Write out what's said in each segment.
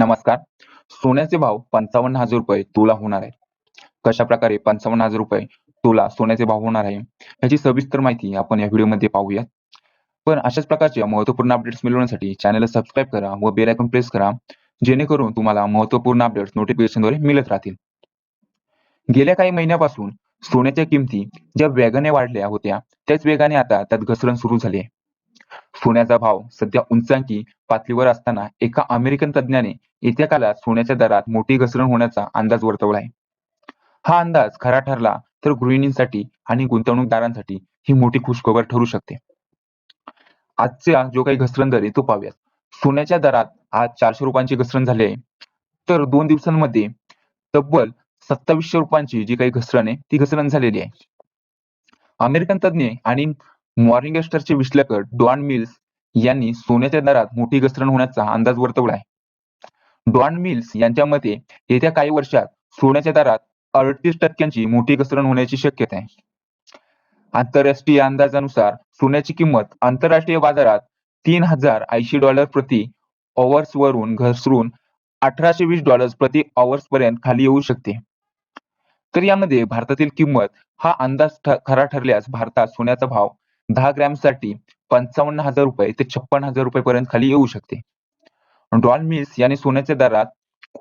नमस्कार. सोन्याचे भाव पंचावन्न हजार रुपये तोला होणार आहे. कशा प्रकारे पंचावन्न हजार रुपये तोला सोन्याचे भाव होणार आहे, याची सविस्तर माहिती आपण या व्हिडिओमध्ये पाहूया. पण अशाच प्रकारच्या महत्त्वपूर्ण अपडेट्स मिळवण्यासाठी चॅनलला सबस्क्राईब करा व बेल आयकॉन प्रेस करा, जेणेकरून तुम्हाला महत्त्वपूर्ण अपडेट्स नोटिफिकेशनद्वारे मिळत राहतील. गेल्या काही महिन्यापासून सोन्याच्या किमती ज्या वेगाने वाढल्या होत्या, त्याच वेगाने आता त्यात घसरण सुरू झाली आहे. सोन्याचा भाव सध्या उंचांकी पातळीवर असताना एका अमेरिकन तज्ज्ञाने येत्या काळात सोन्याच्या दरात मोठी घसरण होण्याचा अंदाज वर्तवला आहे. हा अंदाज खरा ठरला तर गृहिणींसाठी आणि गुंतवणूकदारांसाठी ही मोठी खुशखबर ठरू शकते. आजचा जो काही घसरण दर आहे तो पाहूयात. सोन्याच्या दरात आज चारशे रुपयांची घसरण झाली आहे. तर दोन दिवसांमध्ये तब्बल सत्तावीसशे रुपयांची जी काही घसरण आहे ती घसरण झालेली आहे. अमेरिकन तज्ज्ञ आणि मॉर्निंगस्टारचे विश्लेषक डॉन मिल्स यांनी सोन्याच्या दरात मोठी घसरण होण्याचा अंदाज वर्तवला आहे. डॉन मिल्स यांच्या मते येत्या काही वर्षात सोन्याच्या दरात अडतीस टक्क्यांची मोठी घसरण होण्याची शक्यता आहे. आंतरराष्ट्रीय अंदाजानुसार सोन्याची किंमत आंतरराष्ट्रीय बाजारात तीन हजार ऐंशी डॉलर प्रति ऑवर्स वरून घसरून अठराशे वीस डॉलर्स प्रति ऑवर्स पर्यंत खाली येऊ शकते. तर यामध्ये भारतातील किंमत हा अंदाज ठ खरा ठरल्यास भारतात सोन्याचा भाव दहा ग्रॅमसाठी पंचावन्न हजार रुपये ते छप्पन हजार रुपये पर्यंत खाली येऊ शकते. डॉन मिल्स यांनी सोन्याच्या दरात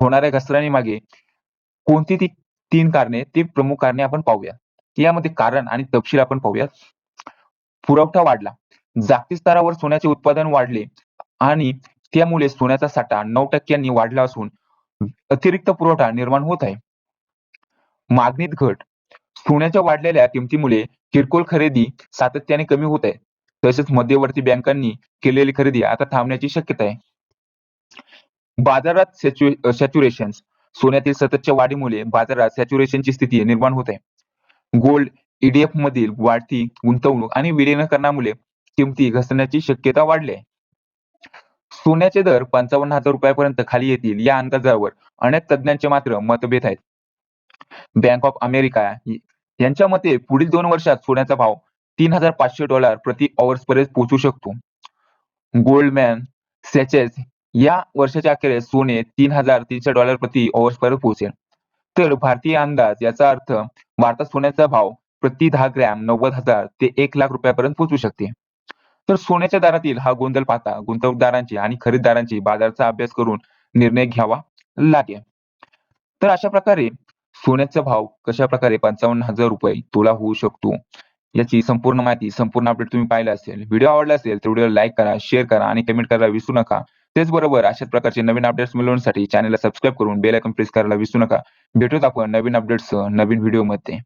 होणाऱ्या घसरणीमागे कोणती ती तीन कारणे ती प्रमुख कारणे आपण पाहूया. यामध्ये कारण आणि तपशील आपण पाहूयात. पुरवठा वाढला. जागतिक स्तरावर सोन्याचे उत्पादन वाढले आणि त्यामुळे सोन्याचा साठा नऊ टक्क्यांनी वाढला असून अतिरिक्त पुरवठा निर्माण होत आहे. मागणीत घट. सोन्याच्या वाढलेल्या किमतीमुळे किरकोळ खरेदी सातत्याने कमी होत आहे. तसेच मध्यवर्ती बँकांनी केलेली खरेदी आता थांबण्याची शक्यता आहे. बाजारात सॅच्युरेशन सोन्यातील सततच्या वाढीमुळे बाजारात सॅच्युरेशनची स्थिती निर्माण होत आहे. गोल्ड ईडीएफ मधील वाढती गुंतवणूक आणि विलीनीकरणामुळे किमती घसरण्याची शक्यता वाढली आहे. सोन्याचे दर पंचावन्न हजार रुपयापर्यंत खाली येतील या अंदाजावर अनेक तज्ज्ञांचे मात्र मतभेद आहेत. बँक ऑफ अमेरिका यांच्या मते पुढील दोन वर्षात सोन्याचा भाव तीन हजार पाचशे डॉलर प्रति औंस पर्यंत पोहोचू शकतो. गोल्डमॅन सॅचेस या वर्षाच्या अखेरीस सोने तीन हजार तीनशे डॉलर प्रति ओव्हर्स पर्यंत पोहोचेल. तर भारतीय अंदाज याचा अर्थ भारतात सोन्याचा भाव प्रति दहा ग्रॅम नव्वद हजार ते एक लाख रुपयापर्यंत पोहोचू शकते. तर सोन्याच्या दरातील हा गोंधळ पाहता गुंतवणूकदारांची आणि खरेदीदारांची बाजाराचा अभ्यास करून निर्णय घ्यावा लागेल. तर अशा प्रकारे सोन्याचा भाव कशा प्रकारे पंचावन्न हजार रुपये तोला होऊ शकतो, याची संपूर्ण माहिती संपूर्ण अपडेट तुम्ही पाहिला असेल. व्हिडिओ आवडला असेल तर व्हिडिओला लाईक करा, शेअर करा आणि कमेंट करायला विसरू नका. त्याचबरोबर अशाच प्रकारचे नवीन अपडेट्स मिळवण्यासाठी चॅनलला सबस्क्राईब करून बेल आयकॉन प्रेस करायला विसरू नका. भेटूत आपण नवीन अपडेट्स नवीन व्हिडिओमध्ये.